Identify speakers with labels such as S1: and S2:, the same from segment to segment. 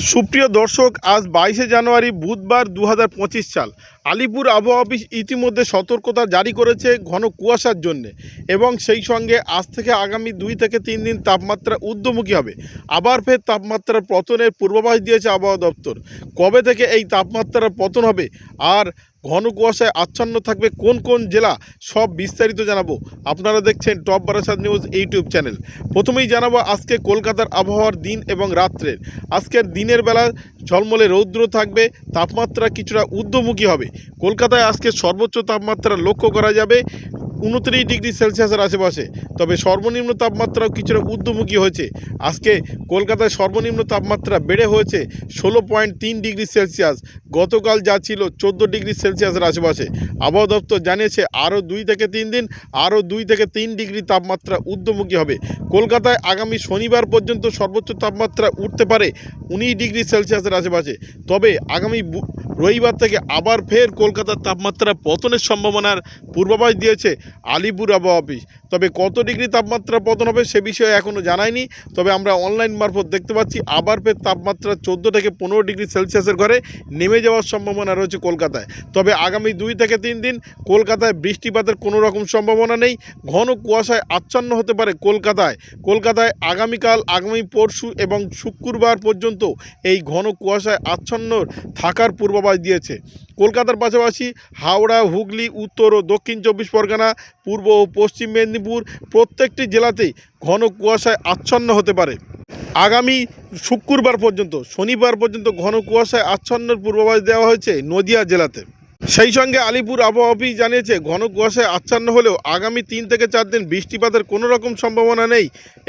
S1: সুপ্রিয় দর্শক, আজ বাইশে জানুয়ারি বুধবার দু হাজার পঁচিশ সাল। আলিপুর আবহাওয়া অফিস ইতিমধ্যে সতর্কতা জারি করেছে ঘন কুয়াশার জন্য এবং সেই সঙ্গে আজ থেকে আগামী দুই থেকে তিন দিন তাপমাত্রা ঊর্ধ্বমুখী হবে। আবার ফের তাপমাত্রার পতনের পূর্বাভাস দিয়েছে আবহাওয়া দপ্তর। কবে থেকে এই তাপমাত্রার পতন হবে? আর ঘন কুয়াশায় আচ্ছন্ন থাকবে কোন কোন জেলা, সব বিস্তারিত জানাব। আপনারা দেখছেন top Barasat news YouTube channel. প্রথমেই জানাব আজকে কলকাতার আবহাওয়ার দিন এবং রাত্রের। আজকের দিনের বেলা ঝলমলে রৌদ্র থাকবে, তাপমাত্রা কিছুটা ঊর্ধ্বমুখী হবে। কলকাতায় আজকে সর্বোচ্চ তাপমাত্রা লক্ষ্য করা যাবে উনত্রিশ ডিগ্রি সেলসিয়াসের আশেপাশে। তবে সর্বনিম্ন তাপমাত্রাও কিছুটা ঊর্ধ্বমুখী হয়েছে। আজকে কলকাতায় সর্বনিম্ন তাপমাত্রা বেড়ে হয়েছে ষোলো পয়েন্ট তিন ডিগ্রি সেলসিয়াস। গতকাল যা ছিল চোদ্দ ডিগ্রি সেলসিয়াসের আশেপাশে। আবহাওয়া দপ্তর জানিয়েছে আরও দুই থেকে তিন দিন, আরও দুই থেকে তিন ডিগ্রি তাপমাত্রা ঊর্ধ্বমুখী হবে। কলকাতায় আগামী শনিবার পর্যন্ত সর্বোচ্চ তাপমাত্রা উঠতে পারে উনিশ ডিগ্রি সেলসিয়াসের আশেপাশে। তবে আগামী রবিবার থেকে আবার ফের কলকাতার তাপমাত্রা পতনের সম্ভাবনার পূর্বাভাস দিয়েছে আলিপুর আবহাওয়া অফিস। তবে কত ডিগ্রি তাপমাত্রা পতন হবে সে বিষয়ে এখনও জানায়নি। তবে আমরা অনলাইন মারফত দেখতে পাচ্ছি আবার ফের তাপমাত্রা চোদ্দ থেকে পনেরো ডিগ্রি সেলসিয়াসের ঘরে নেমে যাওয়ার সম্ভাবনা রয়েছে কলকাতায়। তবে আগামী দুই থেকে তিন দিন কলকাতায় বৃষ্টিপাতের কোনো রকম সম্ভাবনা নেই। ঘন কুয়াশায় আচ্ছন্ন হতে পারে কলকাতায়। কলকাতায় আগামীকাল, আগামী পরশু এবং শুক্রবার পর্যন্ত এই ঘন কুয়াশায় আচ্ছন্ন থাকার পূর্বাভাস দিয়েছে। কলকাতার পাশাপাশি হাওড়া, হুগলি, উত্তর ও দক্ষিণ চব্বিশ পরগনা, পূর্ব ও পশ্চিম মেদিনীপুর প্রত্যেকটি জেলাতেই ঘন কুয়াশায় আচ্ছন্ন হতে পারে। আগামী শুক্রবার পর্যন্ত, শনিবার পর্যন্ত ঘন কুয়াশায় আচ্ছন্নের পূর্বাভাস দেওয়া হয়েছে নদিয়া জেলাতে। সেই সঙ্গে আলিপুর আবহাওয়া অফিস জানিয়েছে, ঘন কুয়াশায় আচ্ছন্ন হলেও আগামী তিন থেকে চার দিন বৃষ্টিপাতের কোনো রকম সম্ভাবনা নেই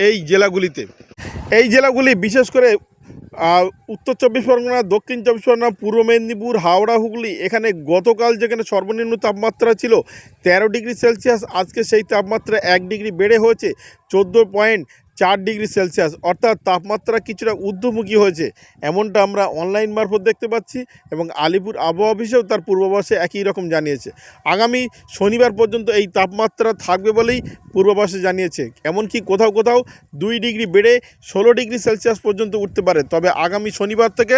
S1: এই জেলাগুলিতে। এই জেলাগুলি বিশেষ করে উত্তর চব্বিশ পরগনা দক্ষিণ চব্বিশ পরগনা পূর্ব মেদিনীপুর, হাওড়া, হুগলি, এখানে গতকাল যেখানে সর্বনিম্ন তাপমাত্রা ছিল তেরো ডিগ্রি সেলসিয়াস, আজকে সেই তাপমাত্রা এক ডিগ্রি বেড়ে হয়েছে, চোদ্দ পয়েন্ট চার ডিগ্রি সেলসিয়াস, অর্থাৎ তাপমাত্রা কিছুটা ঊর্ধ্বমুখী হয়েছে, এমনটা আমরা অনলাইন মারফত দেখতে পাচ্ছি এবং আলিপুর আবহাওয়া অফিসেও তার পূর্বাভাসে একই রকম জানিয়েছে। আগামী শনিবার পর্যন্ত এই তাপমাত্রা থাকবে বলেই পূর্বাভাসে জানিয়েছে। এমনকি কোথাও কোথাও দুই ডিগ্রি বেড়ে ষোলো ডিগ্রি সেলসিয়াস পর্যন্ত উঠতে পারে। তবে আগামী শনিবার থেকে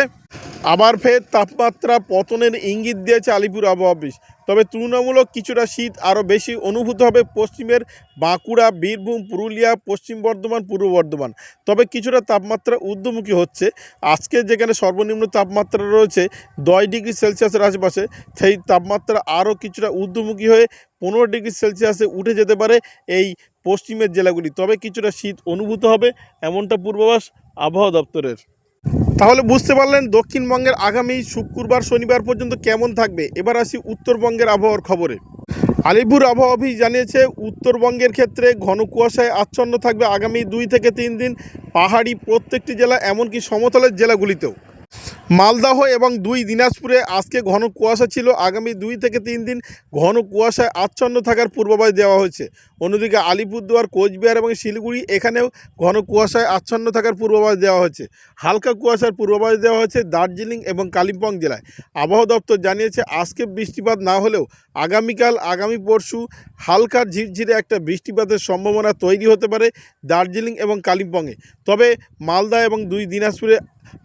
S1: আবার ফের তাপমাত্রা পতনের ইঙ্গিত দিয়েছে আলিপুর আবহাওয়া অফিস। তবে তুলনামূলক কিছুটা শীত আরও বেশি অনুভূত হবে পশ্চিমের বাঁকুড়া, বীরভূম, পুরুলিয়া, পশ্চিম বর্ধমান, পূর্ব বর্ধমান। তবে কিছুটা তাপমাত্রা ঊর্ধ্বমুখী হচ্ছে। আজকে যেখানে সর্বনিম্ন তাপমাত্রা রয়েছে দশ ডিগ্রি সেলসিয়াসের আশেপাশে, সেই তাপমাত্রা আরও কিছুটা ঊর্ধ্বমুখী হয়ে পনেরো ডিগ্রি সেলসিয়াসে উঠে যেতে পারে এই পশ্চিমের জেলাগুলি। তবে কিছুটা শীত অনুভূত হবে, এমনটা পূর্বাভাস আবহাওয়া দপ্তরের। তাহলে বুঝতে পারলেন দক্ষিণবঙ্গের আগামী শুক্রবার, শনিবার পর্যন্ত কেমন থাকবে। এবার আসি উত্তরবঙ্গের আবহাওয়ার খবরে। আলিপুর আবহাওয়া অফিস জানিয়েছে, উত্তরবঙ্গের ক্ষেত্রে ঘন কুয়াশায় আচ্ছন্ন থাকবে আগামী দুই থেকে তিন দিন। পাহাড়ি প্রত্যেকটি জেলা, এমনকি সমতলের জেলাগুলিতেও। মালদাহ এবং দুই দিনাজপুরে আজকে ঘন কুয়াশা ছিল। আগামী দুই থেকে তিন দিন ঘন কুয়াশায় আচ্ছন্ন থাকার পূর্বাভাস দেওয়া হয়েছে। অন্যদিকে আলিপুরদুয়ার, কোচবিহার এবং শিলিগুড়ি এখানেও ঘন কুয়াশায় আচ্ছন্ন থাকার পূর্বাভাস দেওয়া হয়েছে। হালকা কুয়াশার পূর্বাভাস দেওয়া হয়েছে দার্জিলিং এবং কালিম্পং জেলায়। আবহাওয়া দপ্তর জানিয়েছে, আজকে বৃষ্টিপাত না হলেও আগামীকাল, আগামী পরশু হালকা ঝিরঝিরে একটা বৃষ্টিপাতের সম্ভাবনা তৈরি হতে পারে দার্জিলিং এবং কালিম্পংয়ে। তবে মালদা এবং দুই দিনাজপুরে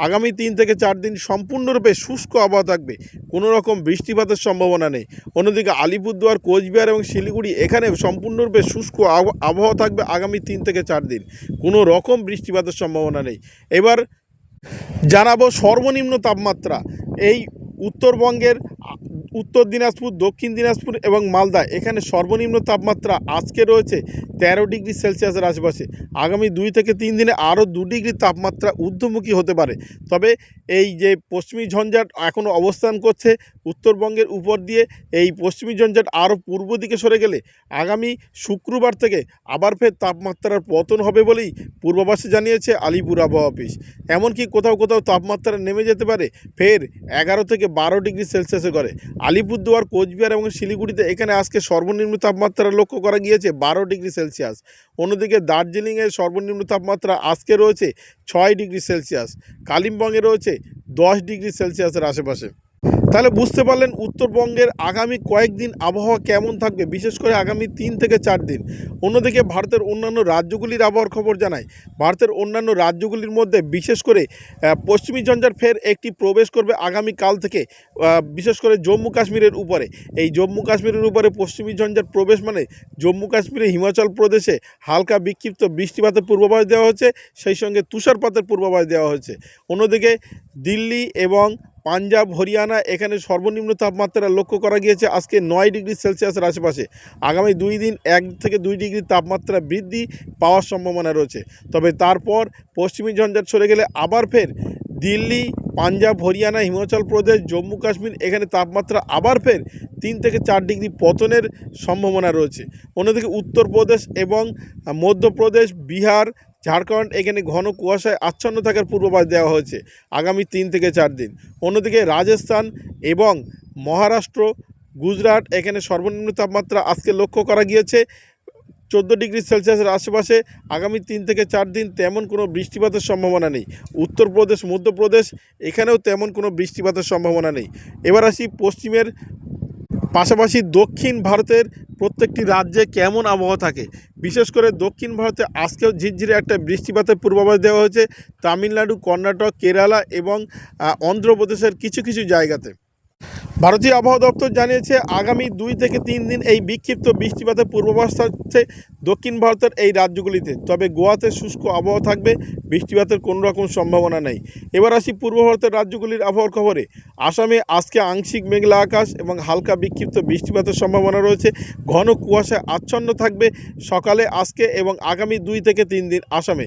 S1: আগামী তিন থেকে চার দিন সম্পূর্ণরূপে শুষ্ক আবহাওয়া থাকবে। কোনো রকম বৃষ্টিপাতের সম্ভাবনা নেই। অন্যদিকে আলিপুরদুয়ার, কোচবিহার এবং শিলিগুড়ি এখানে সম্পূর্ণরূপে শুষ্ক আবহাওয়া থাকবে আগামী তিন থেকে চার দিন। কোনো রকম বৃষ্টিপাতের সম্ভাবনা নেই। এবার জানাব সর্বনিম্ন তাপমাত্রা। এই উত্তরবঙ্গের উত্তর দিনাজপুর, দক্ষিণ দিনাজপুর এবং মালদা। এখানে সর্বনিম্ন তাপমাত্রা আজকে রয়েছে তেরো ডিগ্রি সেলসিয়াসের আশেপাশে। আগামী দুই থেকে তিন দিনে আরও দু ডিগ্রি তাপমাত্রা ঊর্ধ্বমুখী হতে পারে। তবে এই যে পশ্চিমী ঝঞ্ঝাট এখনও অবস্থান করছে, উত্তরবঙ্গের উপর দিয়ে এই পশ্চিমী ঝঞ্ঝাট আরও পূর্ব দিকে সরে গেলে আগামী শুক্রবার থেকে আবার ফের তাপমাত্রার পতন হবে বলেই পূর্বাভাসে জানিয়েছে আলিপুর আবহাওয়া অফিস। এমনকি কোথাও কোথাও তাপমাত্রা নেমে যেতে পারে, ফের এগারো থেকে বারো ডিগ্রি সেলসিয়াসে করে আলিপুরদুয়ার, কোচবিহার এবং শিলিগুড়িতে এখানে আজকে সর্বনিম্ন তাপমাত্রা লক্ষ্য করা গিয়েছে বারো ডিগ্রি সেলসিয়াস। অন্যদিকে দার্জিলিংয়ের সর্বনিম্ন তাপমাত্রা আজকে রয়েছে ছয় ডিগ্রি সেলসিয়াস। কালিম্পংয়ে রয়েছে দশ ডিগ্রি সেলসিয়াসের আশেপাশে। তাহলে বুঝতে পারলেন উত্তরবঙ্গের আগামী কয়েকদিন আবহাওয়া কেমন থাকবে, বিশেষ করে আগামী তিন থেকে চার দিন। অন্যদিকে ভারতের অন্যান্য রাজ্যগুলির আবহাওয়ার খবর জানায় ভারতের অন্যান্য রাজ্যগুলির মধ্যে বিশেষ করে পশ্চিমী ঝঞ্ঝার ফের একটি প্রবেশ করবে আগামী কাল থেকে বিশেষ করে জম্মু কাশ্মীরের উপরে। এই জম্মু কাশ্মীরের উপরে পশ্চিমী ঝঞ্ঝার প্রবেশ মানে জম্মু কাশ্মীরে হিমাচল প্রদেশে হালকা বিক্ষিপ্ত বৃষ্টিপাতের পূর্বাভাস দেওয়া হচ্ছে, সেই সঙ্গে তুষারপাতের পূর্বাভাস দেওয়া হচ্ছে। অন্যদিকে দিল্লি এবং পাঞ্জাব, হরিয়ানা এখানে সর্বনিম্ন তাপমাত্রা লক্ষ্য করা গিয়েছে। আজকে নয় ডিগ্রি সেলসিয়াসের আশেপাশে। আগামী দুই দিন এক থেকে দুই ডিগ্রি তাপমাত্রা বৃদ্ধি পাওয়ার সম্ভাবনা রয়েছে। তবে তারপর পশ্চিমী ঝঞ্ঝাট সরে গেলে আবার ফের দিল্লি, পাঞ্জাব, হরিয়ানা, হিমাচল প্রদেশ, জম্মু, কাশ্মীর এখানে তাপমাত্রা আবার ফের তিন থেকে চার ডিগ্রি পতনের সম্ভাবনা রয়েছে। অন্যদিকে উত্তরপ্রদেশ এবং মধ্যপ্রদেশ, বিহার ঝাড়খণ্ড এখানে ঘন কুয়াশায় আচ্ছন্ন থাকার পূর্বাভাস দেওয়া হয়েছে আগামী তিন থেকে চার দিন। অন্যদিকে রাজস্থান এবং মহারাষ্ট্র, গুজরাট এখানে সর্বনিম্ন তাপমাত্রা আজকে লক্ষ্য করা গিয়েছে। চোদ্দ ডিগ্রি সেলসিয়াসের আশেপাশে আগামী তিন থেকে চার দিন তেমন কোনো বৃষ্টিপাতের সম্ভাবনা নেই। উত্তরপ্রদেশ, মধ্যপ্রদেশ এখানেও তেমন কোনো বৃষ্টিপাতের সম্ভাবনা নেই। এবার আসি পশ্চিমের পাশাপাশি দক্ষিণ ভারতের প্রত্যেকটি রাজ্যে কেমন আবহাওয়া থাকে? বিশেষ করে দক্ষিণ ভারতে আজকেও ঝিরঝিরে একটা বৃষ্টিপাতের পূর্বাভাস দেওয়া হয়েছে, তামিলনাড়ু, কর্ণাটক, কেরালা এবং অন্ধ্রপ্রদেশের কিছু কিছু জায়গাতে। ভারতীয় আবহাওয়া দপ্তর জানিয়েছে, আগামী দুই থেকে তিন দিন এই বিক্ষিপ্ত বৃষ্টিপাতের পূর্বাভাস থাকছে দক্ষিণ ভারতের এই রাজ্যগুলিতে। তবে গোয়াতে শুষ্ক আবহাওয়া থাকবে, বৃষ্টিপাতের কোনো রকম সম্ভাবনা নেই। এবার আসি পূর্ব ভারতের রাজ্যগুলির আবহাওয়ার খবরে। আসামে আজকে আংশিক মেঘলা আকাশ এবং হালকা বিক্ষিপ্ত বৃষ্টিপাতের সম্ভাবনা রয়েছে। ঘন কুয়াশায় আচ্ছন্ন থাকবে সকালে আজকে এবং আগামী দুই থেকে তিন দিন আসামে।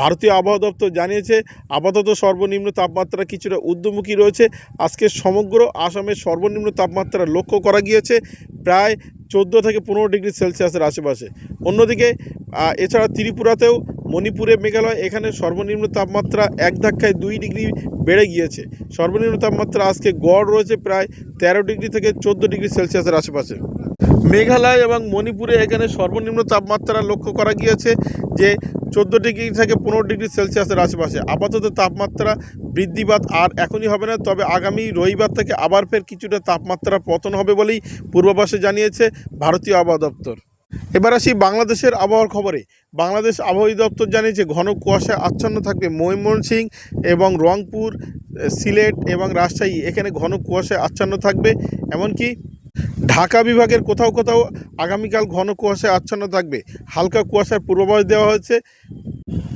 S1: ভারতীয় আবহাওয়া দপ্তর জানিয়েছে, আপাতত সর্বনিম্ন তাপমাত্রা কিছুটা ঊর্ধ্বমুখী রয়েছে। আজকে সমগ্র আসামের সর্বনিম্ন তাপমাত্রা লক্ষ্য করা গিয়েছে, প্রায় চোদ্দ থেকে পনেরো ডিগ্রি সেলসিয়াসের আশেপাশে। অন্যদিকে এছাড়া ত্রিপুরাতেও মণিপুরে মেঘালয়, এখানে সর্বনিম্ন তাপমাত্রা এক ধাক্কায় দুই ডিগ্রি বেড়ে গিয়েছে। সর্বনিম্ন তাপমাত্রা আজকে গড় রয়েছে প্রায় তেরো ডিগ্রি থেকে চোদ্দ ডিগ্রি সেলসিয়াসের আশেপাশে। মেঘালয় এবং মণিপুরে এখানে সর্বনিম্ন তাপমাত্রা লক্ষ্য করা গিয়েছে যে চোদ্দ ডিগ্রি থেকে পনেরো ডিগ্রি সেলসিয়াসের আশেপাশে। আপাতত তাপমাত্রা বৃদ্ধিপাত আর এখনই হবে না, তবে আগামী রবিবার থেকে আবার ফের কিছুটা তাপমাত্রা পতন হবে বলেই পূর্বাভাসে জানিয়েছে ভারতীয় আবহাওয়া দপ্তর। এবার আসি বাংলাদেশের আবহাওয়ার খবরে। বাংলাদেশ আবহাওয়া দপ্তর জানিয়েছে, ঘন কুয়াশায় আচ্ছন্ন থাকবে ময়মনসিংহ এবং রংপুর, সিলেট এবং রাজশাহী। এখানে ঘন কুয়াশায় আচ্ছন্ন থাকবে, এমনকি ঢাকা বিভাগের কোথাও কোথাও আগামীকাল ঘন কুয়াশায় আচ্ছন্ন থাকবে। হালকা কুয়াশার পূর্বাভাস দেওয়া হয়েছে।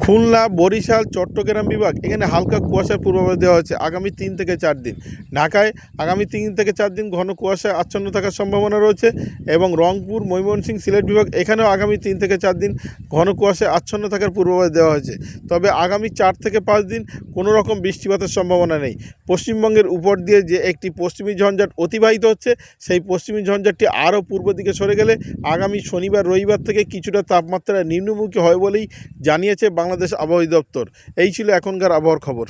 S1: খুলনা, বরিশাল, চট্টগ্রাম বিভাগ, এখানে হালকা কুয়াশার পূর্বাভাস দেওয়া হয়েছে আগামী তিন থেকে চার দিন। ঢাকায় আগামী তিন থেকে চার দিন ঘন কুয়াশায় আচ্ছন্ন থাকার সম্ভাবনা রয়েছে এবং রংপুর, ময়মনসিংহ, সিলেট বিভাগ, এখানেও আগামী তিন থেকে চার দিন ঘন কুয়াশায় আচ্ছন্ন থাকার পূর্বাভাস দেওয়া হয়েছে। তবে আগামী চার থেকে পাঁচ দিন কোনো রকম বৃষ্টিপাতের সম্ভাবনা নেই। পশ্চিমবঙ্গের উপর দিয়ে যে একটি পশ্চিমী ঝঞ্ঝাট অতিবাহিত হচ্ছে, সেই পশ্চিমী ঝঞ্ঝাটটি আরও পূর্ব দিকে সরে গেলে আগামী শনিবার, রবিবার থেকে কিছুটা তাপমাত্রা নিম্নমুখী হয় বলেই জানিয়েছে বাংলাদেশ আবহাওয়া দপ্তর। এই ছিল এখনকার আবহাওয়ার খবর।